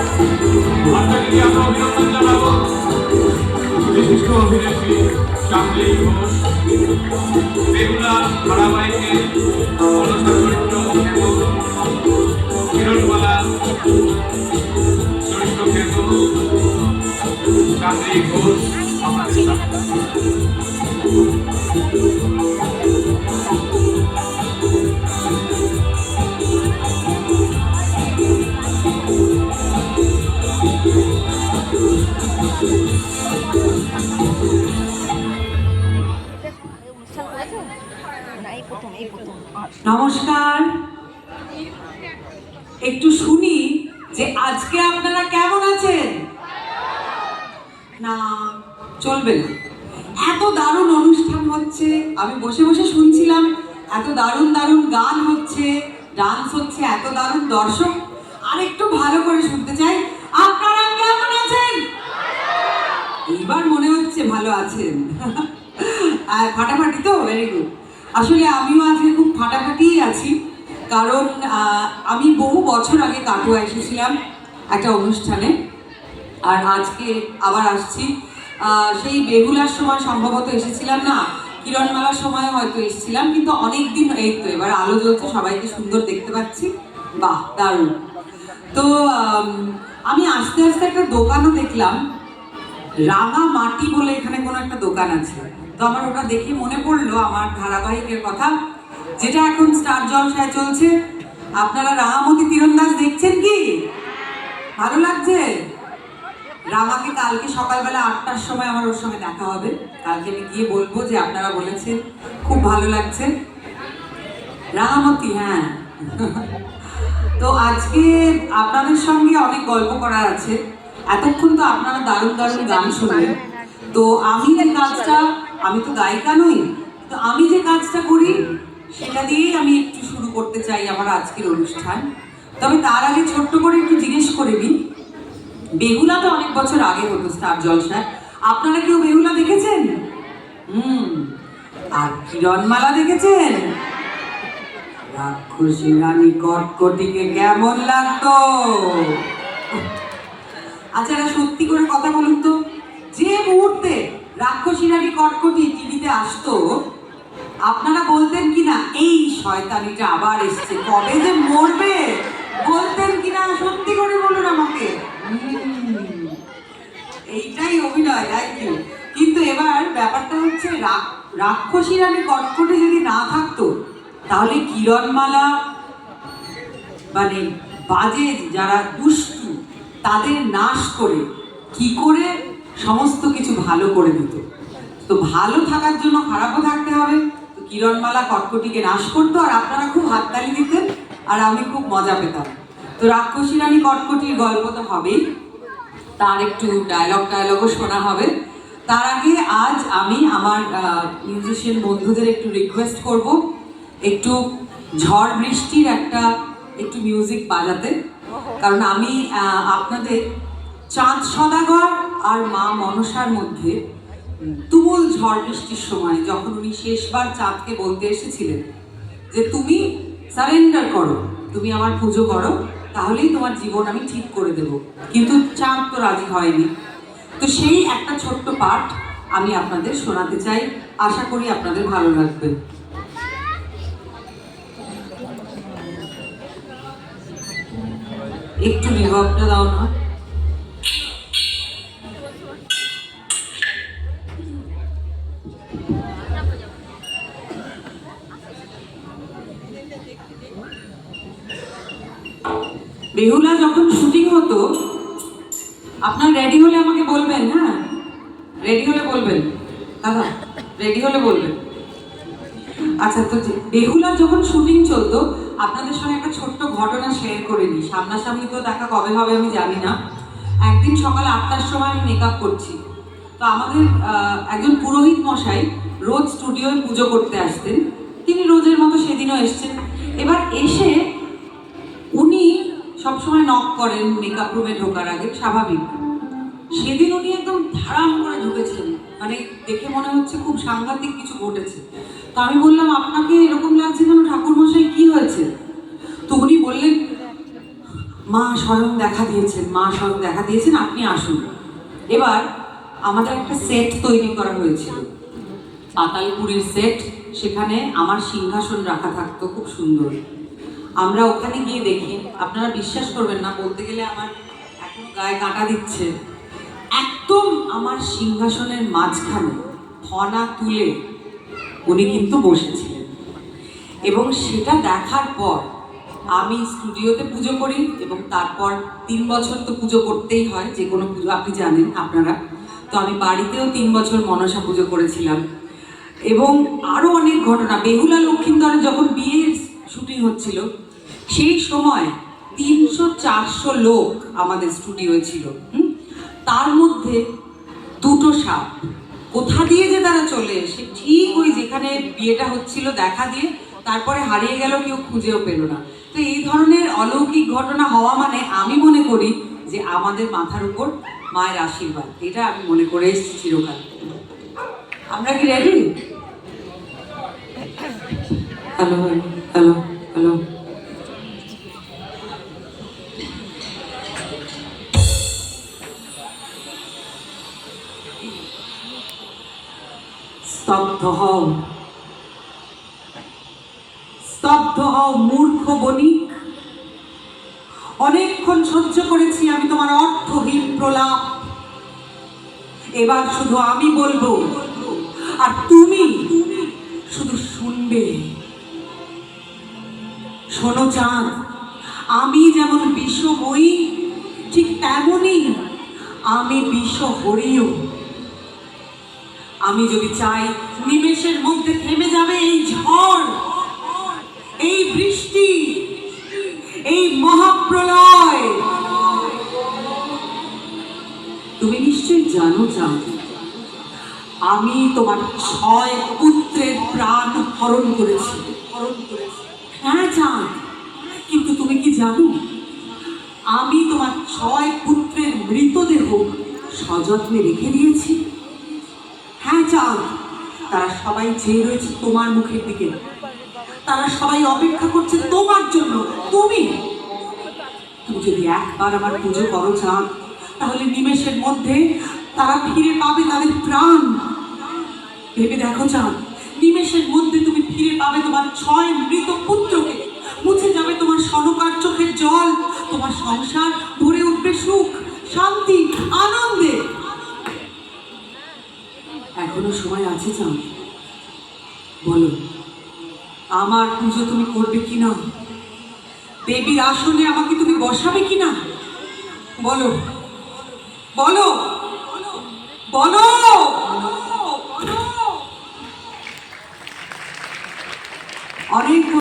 আপনাকে আমরা অভিনন্দন জানাব বিশিষ্ট অভিনেত্রী চাকলি ঘোষ বেগুলা ধারাবাহিকে চলচ্চিত্র এবং কিরণমালা চরিত্র কেতু চাকলি ঘোষ আমাদের নমস্কার। একটু শুনি যে আজকে আপনারা কেমন আছেন? না, চলবে না। এত দারুণ অনুষ্ঠান হচ্ছে, আমি বসে বসে শুনছিলাম, এত দারুণ দারুণ গান হচ্ছে ডান্স হচ্ছে, এত দারুণ দর্শক। আর একটু ভালো করে শুনতে চাই। আপনারা কেমন আছেন? এইবার মনে হচ্ছে ভালো আছেন। ফাটাফাটি তো ভেরি গুড আসলে আমিও আজকে খুব ফাটাফাটিই আছি। কারণ আমি বহু বছর আগে কাটোয়া এসেছিলাম একটা অনুষ্ঠানে। আর আজকে আবার আসছি। সেই বেহুলার সময় সম্ভবত এসেছিলাম না, কিরণমালার সময় হয়তো এসেছিলাম, কিন্তু অনেক দিন এই তো এবার আলো জ্বলছে, সবাইকে সুন্দর দেখতে পাচ্ছি। বাহ, দারুণ। তো আমি আস্তে আস্তে একটা দোকানও দেখলাম। রাঙা মাটি বলে এখানে কোনো একটা দোকান আছে। তো আমার ওটা দেখে মনে পড়ল, আমার ধারাবাহিকের কথা। যেটা এখন স্টার জলসায় চলছে, আপনারা রাঙামতি তীরন্দাজ দেখছেন কি? ভালো লাগছে? রামাকে কালকে সকালবেলা আটটার সময় আমার ওর সঙ্গে দেখা হবে। কালকে আমি গিয়ে বলব যে আপনারা বলেছেন, খুব ভালো লাগছে। রাঙামতি হ্যাঁ। তো আজকে আপনাদের সঙ্গে অনেক গল্প করার আছে। এতক্ষণ তো আপনারা দারুণ দারুণ গান শুনলেন। তো আমি যে কাজটা, আমি তো গায়িকা নই, তো আমি যে কাজটা করি সেটা দিয়েই আমি একটু শুরু করতে চাই আমার আজকের অনুষ্ঠান। তবে তার আগে ছোট্ট করে একটু জিজ্ঞেস করে নিই। বেহুলা তো অনেক বছর আগে হতো, স্টার জলসায়। আপনারা কেউ বেহুলা দেখেছেন? হুম। আর কিরণমালা দেখেছেন? রাক্ষসী রানী কটকটিকে কেমন লাগতো? আচ্ছা সত্যি করে কথা বলুন তো। যে মুহূর্তে রাক্ষসী রানী কটকটি টিভিতে আসতো আপনারা বলতেন কি না এই শয়তানিটা আবার এসছে, কবে যে মরবে? বলতেন কি না সত্যি করে বলুন আমাকে। এইটাই অভিনয় তাই ইউ কিন্তু এবার ব্যাপারটা হচ্ছে রাক্ষসী রানী কটকটি যদি না থাকতো, তাহলে কিরণমালা মানে বাজে যারা দুষ্টু, তাদের নাশ করে কি করে? সমস্ত কিছু ভালো করে দিত। তো ভালো থাকার জন্য খারাপও থাকতে হবে। কিরণমালা কটকটিকে নাশ করতো, আর আপনারা খুব হাততালি দিতেন, আর আমি খুব মজা পেতাম। তো রাক্ষসী রানী কটকটির গল্প তো হবেই। তার একটু ডায়লগ ডায়লগও শোনা হবে। তার আগে আজ আমি আমার মিউজিশিয়ান বন্ধুদের একটু রিকোয়েস্ট করব, একটু ঝড় বৃষ্টির একটা, একটু মিউজিক বাজাতে। কারণ আমি আপনাদের চাঁদ সদাগর আর মা মনসার মধ্যে তুমুল ঝড় বৃষ্টির সময় যখন উনি শেষবার চাঁদকে বলতে এসেছিলেন যে, তুমি সারেন্ডার করো, তুমি আমার পুজো করো, তাহলেই তোমার জীবন আমি ঠিক করে দেব। কিন্তু চাঁদ তো রাজি হয়নি। তো সেই একটা ছোট্ট পাঠ আমি আপনাদের শোনাতে চাই। আশা করি আপনাদের ভালো লাগবে। একটু রিভাবটা দাও না। বেহুলা, যখন শুটিং হতো, আপনার রেডি হলে আমাকে বলবেন হ্যাঁ? রেডি হলে বলবেন। দাদা রেডি হলে বলবেন। আচ্ছা তো বেহুলার যখন শুটিং চলতো, আপনাদের সঙ্গে একটা ছোট্ট ঘটনা শেয়ার করে নিই সামনাসামনি তো দেখা কবে হবে আমি জানি না। একদিন সকাল আটটার সময় আমি মেকআপ করছি। তো আমাদের একজন পুরোহিত মশাই রোজ স্টুডিওয় পুজো করতে আসতেন। তিনি রোজের মতো সেদিনও এসছেন। এবার এসে উনি সবসময় নক করেন মেকআপ রুমে ঢোকার আগে, স্বাভাবিক। সেদিন উনি একদম ধারাম করে ঢুকেছেন। মানে দেখে মনে হচ্ছে খুব সাংঘাতিক কিছু ঘটেছে। তো আমি বললাম, আপনাকে এরকম লাগছে কেন? ঠাকুর মশাই কি হয়েছে? তো উনি বললেন, মা স্বয়ং দেখা দিয়েছেন, মা স্বয়ং দেখা দিয়েছেন, আপনি আসুন। এবার আমাদের একটা সেট তৈরি করা হয়েছিল। পাতালপুরীর সেট সেখানে আমার সিংহাসন রাখা থাকতো, খুব সুন্দর। আমরা ওখানে গিয়ে দেখি, আপনারা বিশ্বাস করবেন না, বলতে গেলে আমার এখন গায়ে কাটা দিচ্ছে। একদম আমার সিংহাসনের মাঝখানে ফনা তুলে উনি কিন্তু বসেছিলেন। এবং সেটা দেখার পর আমি স্টুডিওতে পুজো করি এবং তারপর তিন বছর তো পুজো করতেই হয়, যে কোনো পুজো, আপনি জানেন, আপনারা। তো আমি বাড়িতেও তিন বছর মনসা পুজো করেছিলাম। এবং আরও অনেক ঘটনা। বেহুলা লক্ষ্মীন্দরে যখন বিয়ের শুটিং হচ্ছিল, সেই সময় তিনশো চারশো লোক আমাদের স্টুডিওয়ে ছিল? তার মধ্যে দুটো সাপ। কোথা দিয়ে যে তারা চলে এসে ঠিক ওই যেখানে বিয়েটা হচ্ছিল দেখা দিয়ে তারপরে হারিয়ে গেল, কেউ খুঁজেও পেল না। তো এই ধরনের অলৌকিক ঘটনা হওয়া মানে আমি মনে করি যে আমাদের মাথার উপর মায়ের আশীর্বাদ, এটা আমি মনে করে এসেছি চিরকাল। আমরা কি রেডি হ্যালো হ্যালো হ্যালো। স্তব্ধ হও। স্তব্ধ হও, মূর্খ বণিক। অনেকক্ষণ সহ্য করেছি, আমি তোমার অর্থহীন প্রলাপ। এবার শুধু আমি বলব, আর তুমি শুধু শুনবে। শোনো চাঁদ, আমি যেমন বিষময়ী, ঠিক তেমনই আমি বিষ হরিও আমি যদি চাই নিমেষের মধ্যে থেমে যাবে এই ঝড় তোমার ছয় পুত্রের প্রাণ হরণ করেছি হ্যাঁ চান কিন্তু তুমি কি জানো? আমি তোমার ছয় পুত্রের মৃতদেহ সযত্নে রেখে দিয়েছি। হ্যাঁ চাঁদ তারা সবাই চেয়ে রয়েছে তোমার মুখের দিকে। তারা সবাই অপেক্ষা করছে তোমার জন্য। তুমি? তুমি যদি একবার আমার পুজো করো চাঁদ তাহলে নিমেষের মধ্যে তারা ফিরে পাবে তাদের প্রাণ। ভেবে দেখো চাঁদ নিমেষের মধ্যে তুমি ফিরে পাবে তোমার ছয় মৃত পুত্রকে। মুছে যাবে তোমার সনকার চোখের জল, তোমার সংসার ভরে উঠবে সুখ, শান্তি, আনন্দে। এখনও সময় আছে চাঁদ বলো, আমার পুজো তুমি করবে কি না দেবীর আসনে আমাকে তুমি বসাবে কি না বলো বলো বলো।